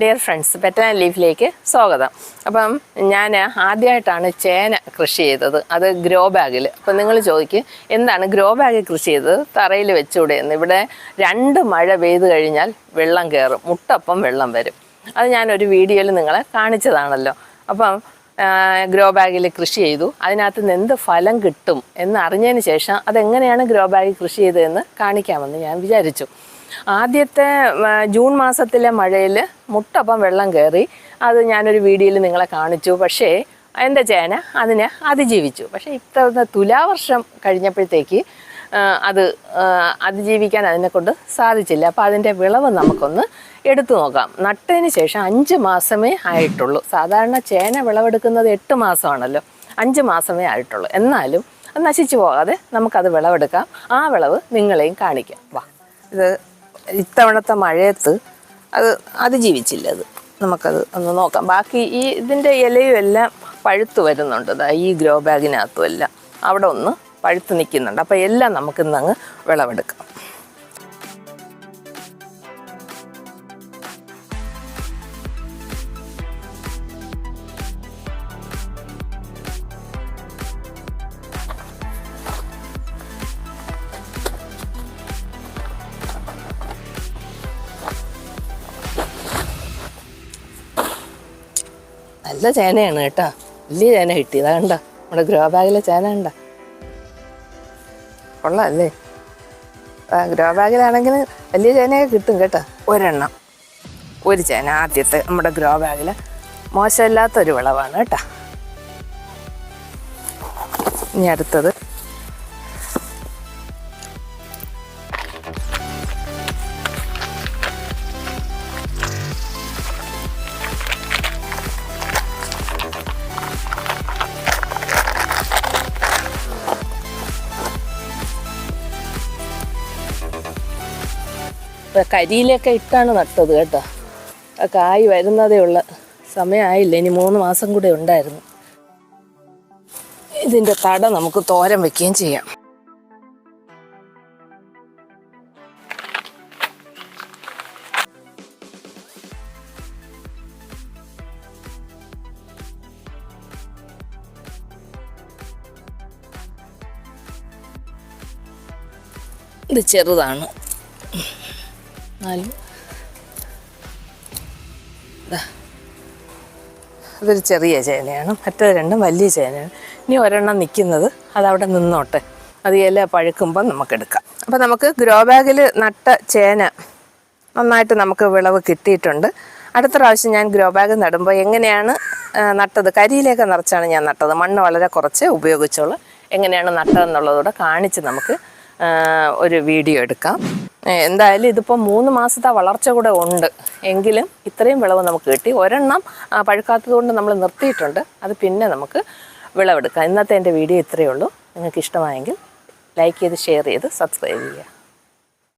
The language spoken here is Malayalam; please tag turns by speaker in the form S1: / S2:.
S1: ഡിയർ ഫ്രണ്ട്സ് പെറ്റന ലീഫിലേക്ക് സ്വാഗതം. അപ്പം ഞാൻ ആദ്യമായിട്ടാണ് ചേന കൃഷി ചെയ്തത്. അത് ഗ്രോ ബാഗിൽ അപ്പം നിങ്ങൾ ചോദിക്കും എന്താണ് ഗ്രോ ബാഗിൽ കൃഷി ചെയ്തത്? തറയിൽ വെച്ചുകൂടെ എന്ന്. ഇവിടെ രണ്ട് മഴ പെയ്ത് കഴിഞ്ഞാൽ വെള്ളം കയറും മുട്ടപ്പം വെള്ളം വരും. അത് ഞാനൊരു വീഡിയോയിൽ നിങ്ങളെ കാണിച്ചതാണല്ലോ. അപ്പം ഗ്രോ ബാഗിൽ കൃഷി ചെയ്തു. അതിനകത്ത് നിന്ന് എന്ത് ഫലം കിട്ടും എന്ന് അറിഞ്ഞതിന് ശേഷം അതെങ്ങനെയാണ് ഗ്രോ ബാഗിൽ കൃഷി ചെയ്തതെന്ന് കാണിക്കാമെന്ന് ഞാൻ വിചാരിച്ചു. ആദ്യത്തെ ജൂൺ മാസത്തിലെ മഴയിൽ മുട്ടപ്പം വെള്ളം കയറി അത് ഞാനൊരു വീഡിയോയിൽ നിങ്ങളെ കാണിച്ചു. പക്ഷേ എന്റെ ചേന? അതിനെ അതിജീവിച്ചു. പക്ഷേ ഇത്തവണ തുലാവർഷം കഴിഞ്ഞപ്പോഴത്തേക്ക് അത് അതിജീവിക്കാൻ അതിനെ കൊണ്ട് സാധിച്ചില്ല. അപ്പോൾ അതിന്റെ വിളവ് നമുക്കൊന്ന് എടുത്തു നോക്കാം. നട്ടതിന് ശേഷം അഞ്ച് മാസമേ ആയിട്ടുള്ളൂ. സാധാരണ ചേന വിളവെടുക്കുന്നത് എട്ട് മാസമാണല്ലോ. അഞ്ച് മാസമേ ആയിട്ടുള്ളൂ. എന്നാലും അത് നശിച്ചു പോകാതെ നമുക്കത് വിളവെടുക്കാം. ആ വിളവ് നിങ്ങളെയും കാണിക്കാം. വാ. ഇത് ഇത്തവണത്തെ മഴയത്ത് അത് അതിജീവിച്ചില്ല അത്. നമുക്കത് ഒന്ന് നോക്കാം. ബാക്കി ഈ ഇതിന്റെ ഇലയും എല്ലാം പഴുത്ത് വരുന്നുണ്ട്. ഈ ഗ്രോ ബാഗിനകത്തും എല്ലാം. അവിടെ ഒന്ന് പഴുത്ത് നിൽക്കുന്നുണ്ട്. അപ്പോൾ എല്ലാം നമുക്ക് ഇന്നങ്ങ് വിളവെടുക്കാം. നല്ല ചേനയാണ് കേട്ടോ. വലിയ ചേന കിട്ടിയതാ കണ്ടോ? നമ്മുടെ ഗ്രോ ബാഗിലെ ചേന ഉണ്ടോ കൊള്ളാല്ലേ? ആ ഗ്രോ ബാഗിലാണെങ്കിൽ വലിയ ചേനയൊക്കെ കിട്ടും കേട്ടോ. ഒരെണ്ണം. ഒരു ചേന ആദ്യത്തെ നമ്മുടെ ഗ്രോ ബാഗിൽ മോശമില്ലാത്തൊരു വിളവാണ് കേട്ടോ. ഇനി അടുത്തത്. കരിയിലൊക്കെ ഇട്ടാണ് നട്ടത് കേട്ടോ. ആ കായ് വരുന്നതേ ഉള്ള. സമയമായില്ല ഇനി മൂന്ന് മാസം കൂടെ ഉണ്ടായിരുന്നു. ഇതിന്റെ തട നമുക്ക് തോരൻ വെക്കുകയും ചെയ്യാം. ഇത് ചെറുതാണ്. എന്നാലും ദാ. ഇതൊരു ചെറിയ ചേനയാണ്. മറ്റേത് രണ്ടും വലിയ ചേനയാണ്. ഇനി ഒരെണ്ണം നിൽക്കുന്നത് അതവിടെ നിന്നോട്ടെ. അത് ഇല പഴുക്കുമ്പം നമുക്കെടുക്കാം. അപ്പോൾ നമുക്ക് ഗ്രോ ബാഗിൽ നട്ട ചേന നന്നായിട്ട് നമുക്ക് വിളവ് കിട്ടിയിട്ടുണ്ട്. അടുത്ത പ്രാവശ്യം ഞാൻ ഗ്രോ ബാഗ് നടുമ്പോൾ എങ്ങനെയാണ് നട്ടത്? കരിയിലേക്ക് നിറച്ചാണ് ഞാൻ നട്ടത്. മണ്ണ് വളരെ കുറച്ച് ഉപയോഗിച്ചോളൂ എങ്ങനെയാണ് നട്ടതെന്നുള്ളതൂടെ കാണിച്ച് നമുക്ക് ഒരു വീഡിയോ എടുക്കാം. എന്തായാലും ഇതിപ്പോൾ മൂന്ന് മാസത്തെ വളർച്ച കൂടെ ഉണ്ട്. എങ്കിലും ഇത്രയും വിളവ് നമുക്ക് കിട്ടി. ഒരെണ്ണം പഴുക്കാത്തതുകൊണ്ട് പഴുക്കാത്തത് കൊണ്ട് നമ്മൾ നിർത്തിയിട്ടുണ്ട്. അത് പിന്നെ നമുക്ക് വിളവെടുക്കാം. ഇന്നത്തെ എന്റെ വീഡിയോ ഇത്രയേ ഉള്ളൂ. നിങ്ങൾക്ക് ഇഷ്ടമായെങ്കിൽ ലൈക്ക് ചെയ്ത് ഷെയർ ചെയ്ത് സബ്സ്ക്രൈബ് ചെയ്യുക.